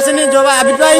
আছে নি জবা আবির ভাই।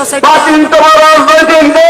প্রাচীনতম রাজনৈতিক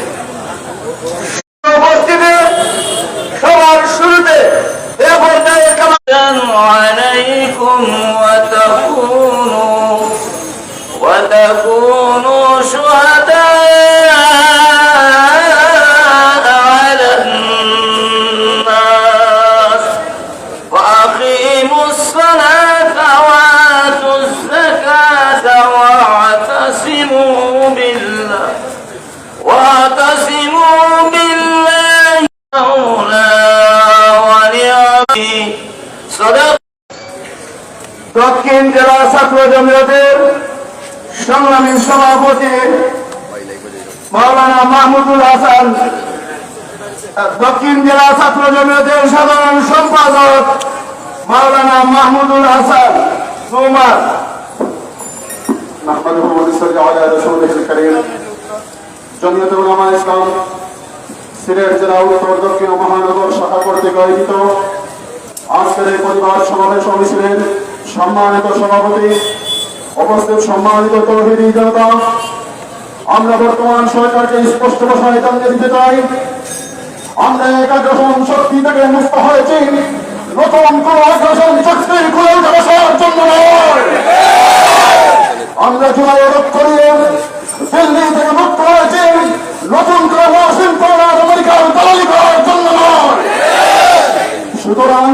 يفتن عليكم وتكونوا وتكونوا شهداء الناس وأقيموا الصلاة জেলা ছাত্র জমিয়তের সংগ্রামী সভাপতি মাওলানা মাহমুদুল হাসান দক্ষিণ জেলা ছাত্র জমিয়তের সাধারণ সম্পাদক মাওলানা মাহমুদুল হাসান কুমার نحمده ونصلي على رسوله الكريم জমিয়ত উলামা ইসলাম সিলেট জেলা উত্তর দক্ষিণ ও মহানগর শাখা কর্তৃক আয়োজিত আজকের এই পরিবার সমাবেশ মিছিলের সম্মানিত সভাপতি, উপস্থিত সম্মানিত তৌহিদি জনতা, আমরা বর্তমান সরকারকে স্পষ্ট ভাষায় জানিয়ে দিতে চাই, আমরা এক আগ্রাসন শক্তি থেকে মুক্ত হয়েছি। নতুন কোন আগ্রাসন শক্তির খুলে বসার জন্য নয়। আমরা জুলাই রোধ করিয়ে দিল্লি থেকে মুক্ত হয়েছি। নতুন করে ওয়াশিংটন আর আমেরিকার দালালি করার জন্য নয়। সুতরাং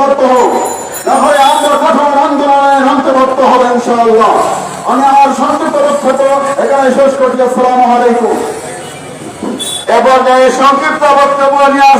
বাধ্য হোক। হয় আমরা কঠোর আন্দোলনে নামতে বাধ্য হবে ইনশাআল্লাহ। আমি আমার সংক্ষিপ্ত বক্তব্য এখানে শেষ করছি। আসসালামু আলাইকুম। এবার সংক্ষিপ্ত বক্তব্য নিয়ে